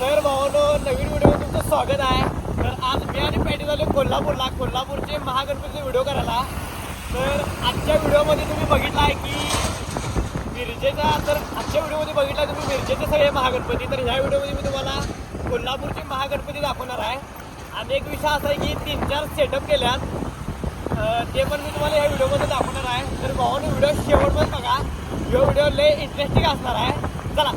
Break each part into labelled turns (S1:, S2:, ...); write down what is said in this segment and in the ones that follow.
S1: तर भावानो नवीन व्हिडिओ तुमचं स्वागत आहे. तर आज मी आणि पॅटी झालो कोल्हापूरला. कोल्हापूरचे महागणपतीचे व्हिडिओ करायला. तर आजच्या व्हिडिओमध्ये तुम्ही बघितला आहे की मिरजेचा तर आजच्या व्हिडिओमध्ये बघितला तुम्ही मिरजेचे सगळे महागणपती. तर ह्या व्हिडिओमध्ये मी तुम्हाला कोल्हापूरचे महागणपती दाखवणार आहे. आणि एक विषय असा आहे की तीन चार सेटअप केल्यात. ते पण मी तुम्हाला या व्हिडिओमध्ये दाखवणार आहे. तर भावानो व्हिडिओ शेवटपर्यंत बघा. हा व्हिडिओ लय इंटरेस्टिंग असणार आहे. चला.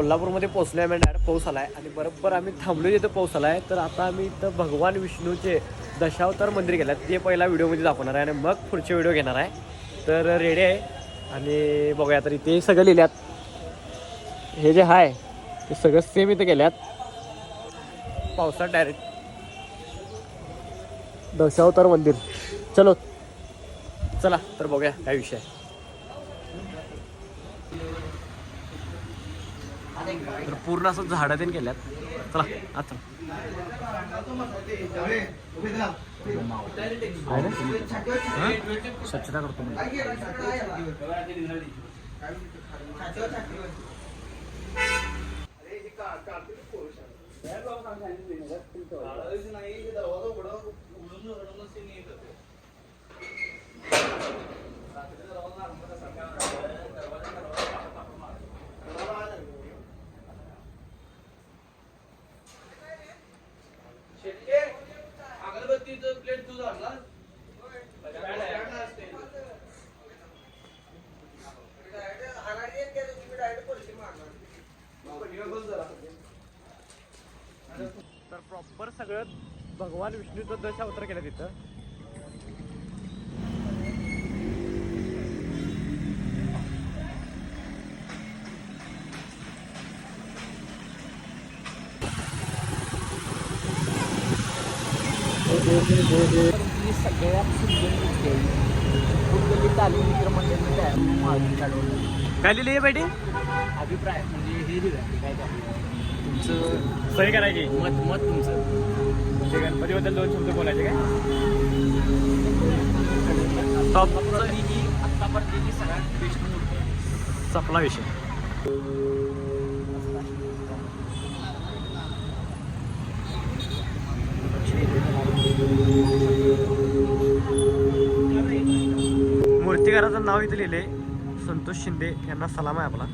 S1: कोल्हापूरमध्ये कोल्हापूरमध्ये पोहोचलोय आम्ही डायरेक्ट पाऊस आलाय. आणि बरोबर आम्ही थांबलो इथं पाऊस आलाय. तर आता आम्ही इथं भगवान विष्णूचे दशावतार मंदिर गेलं ते पहिला व्हिडिओमध्ये दाखवणार आहे आणि मग पुढचे व्हिडिओ घेणार आहे. तर रेडी आहे. आणि बघूया तर इथे सगळं लिहिल्यात. हे जे आहे ते सगळं सेम इथं गेल्यात पावसात डायरेक्ट दशावतार मंदिर. चलो. चला तर बघूया काय विषय आहे. तर पूर्ण असं झाडं देऊन केल्यात. चला आता स्वच्छता करतो मी. प्रॉपर सगळं भगवान विष्णूचं दश अवतार केलं तिथं
S2: सगळ्यात सुंदर तालीम मागून काढून
S1: काय लिहिली आहे बेटी
S2: अभिप्राय म्हणजे हे दिलं काय काय तुमचं
S1: सही करायची.
S2: मत मत तुमचं.
S1: ते गणपतीबद्दल दोन शब्द बोलायचे काय? टॉप
S2: कोल्हापुरातली ही आत्तापर्यंतची सगळ्यात बेस्ट मूर्ती आहे.
S1: सपला विषय. मूर्तिकाराचं नाव इथे लिहिले संतोष शिंदे यांना सलाम आहे आपला.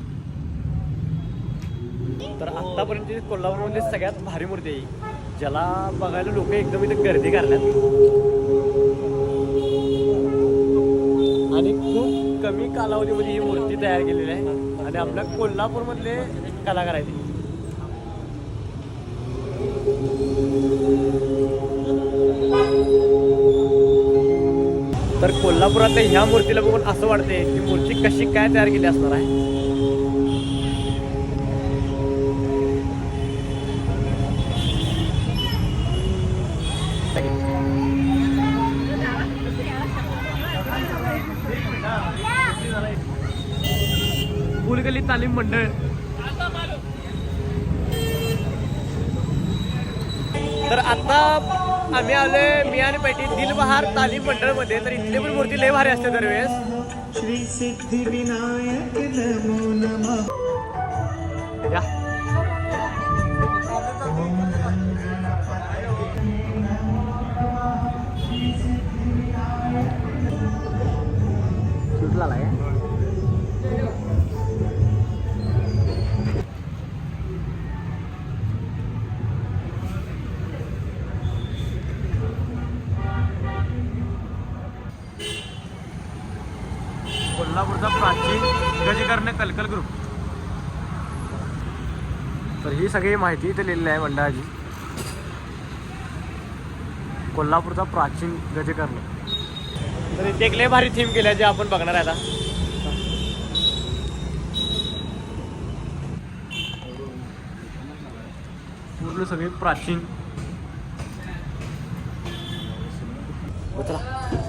S1: तर आत्तापर्यंतची कोल्हापूरमधली सगळ्यात भारी मूर्ती आहे ज्याला बघायला लोक एकदम इथे गर्दी करतात आणि खूप कमी कालावधीमध्ये ही मूर्ती तयार केलेली आहे. आणि आपल्या कोल्हापूरमधले कलाकार आहेत तर कोल्हापुरातल्या ह्या मूर्तीला बघून असं वाटते की मूर्ती कशी काय तयार केली असणार आहे. फुलगली तालीम मंडळ. तर आता आम्ही आलोय मी आणि दिलबहार तालीम मंडळमध्ये. तर इथले पण मूर्ती लय भारी असते दरवेळेस.
S3: श्री सिद्धिविनायक नमो नमः.
S1: करणे कलकल ग्रुप तर ही सगळी माहिती इथे लिहिलेली आहे मंडळाची. कोल्हापूरचा प्राचीन गजकर्ण तर इथे एक लय भारी थीम आहे जे आपण बघणार आहे आता. पूर्ण सगळे प्राचीन. चला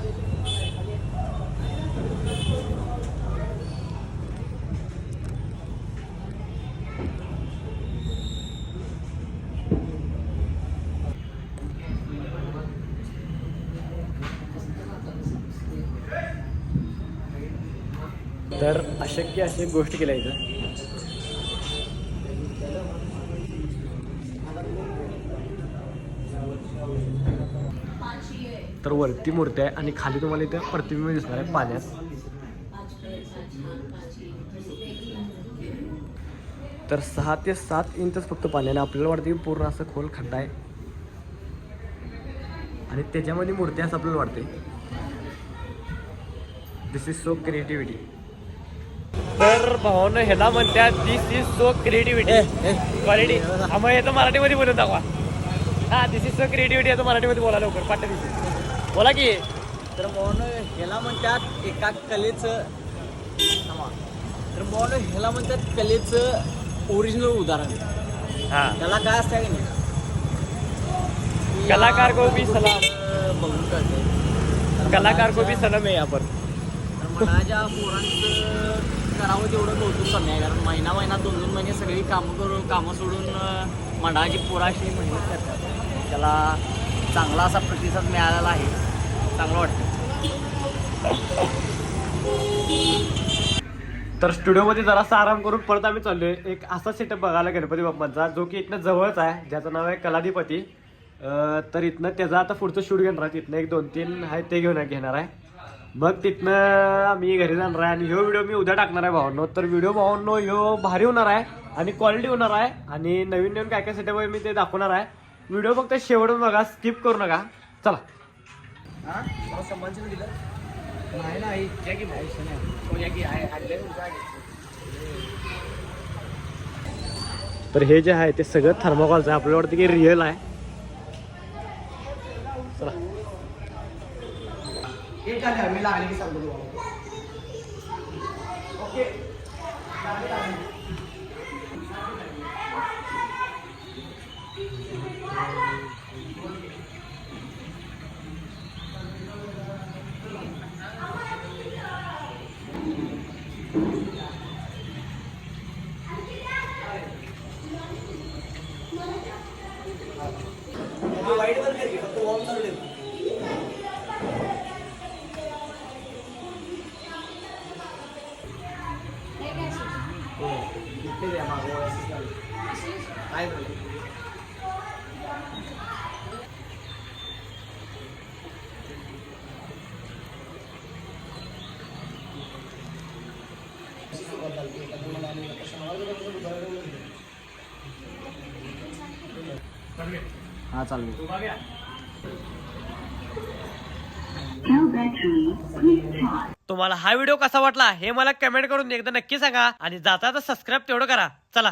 S1: तर अशक्य अशी एक गोष्ट केल्या इथं. तर वरती मूर्ती आहे आणि खाली तुम्हाला इथं प्रतिबिंब दिसणार आहे पाण्यात. तर सहा ते सात इंचच फक्त पाण्याने आपल्याला वाटते की पूर्ण असं खोल खड्डा आहे. आणि त्याच्यामध्ये मूर्ती असं आपल्याला वाटते दिस इज सो क्रिएटिव्हिटी तर भावानं ह्याला म्हणतात this is so creativity quality मग हे तर मराठीमध्ये बोलून दाखवा हा दिस इज सो क्रिएटिव्हिटी तर मराठीमध्ये बोला लवकर पाठ्य दिवशी बोला की.
S2: तर मोहन ह्याला म्हणतात एका कलेचं. तर मोहन ह्याला म्हणतात कलेचं ओरिजिनल उदाहरण.
S1: हा.
S2: त्याला काय असतं की नाही?
S1: कलाकार को भी सलाम.
S2: बघून कळते
S1: कलाकार को भी सनम आहे आपण
S2: मनाच्या पोरांचं करावं तेवढं कौतुक कमी आहे कारण महिना महिना दोन दोन महिने सगळी कामं करून कामं सोडून मंडळाची पोराशी मेहनत करतात. त्याला चांगला असा प्रतिसाद मिळालेला आहे. चांगलं वाटतं.
S1: तर स्टुडिओमध्ये जरासा आराम करून परत आम्ही चाललोय. एक असा सेटअप बघायला गणपती बाप्पांचा जो की इथनं जवळच आहे. ज्याचं नाव आहे कलाधिपती. तर इथनं त्याचा आता पुढचं शूट घेणार आहे तिथनं एक दोन तीन आहे ते घेऊन घेणार आहे. मग तिथनं आम्ही घरी जाणार आहे आणि ह्यो व्हिडिओ मी उद्या टाकणार आहे भावांनो. तर व्हिडिओ भावांनो ह्यो भारी होणार आहे आणि क्वालिटी होणार आहे आणि नवीन नवीन काय काय सेटअप आहे मी ते दाखवणार आहे. व्हिडिओ फक्त शेवटून बघा स्किप करू नका. चला.
S2: नाही नाही.
S1: तर हे जे आहे ते सगळं थर्मोकॉलचं आहे. आपल्याला वाटतं की रिअल आहे. एक गाणे आम्ही लागले की सांगतो तुम्हाला ओके?
S2: हा चालू
S4: No battery. Please charge.
S1: तुम्हाला हा व्हिडिओ कसा वाटला हे मला कमेंट करून एकदा नक्की सांगा आणि जाता तर सबस्क्राईब तेवढं करा. चला.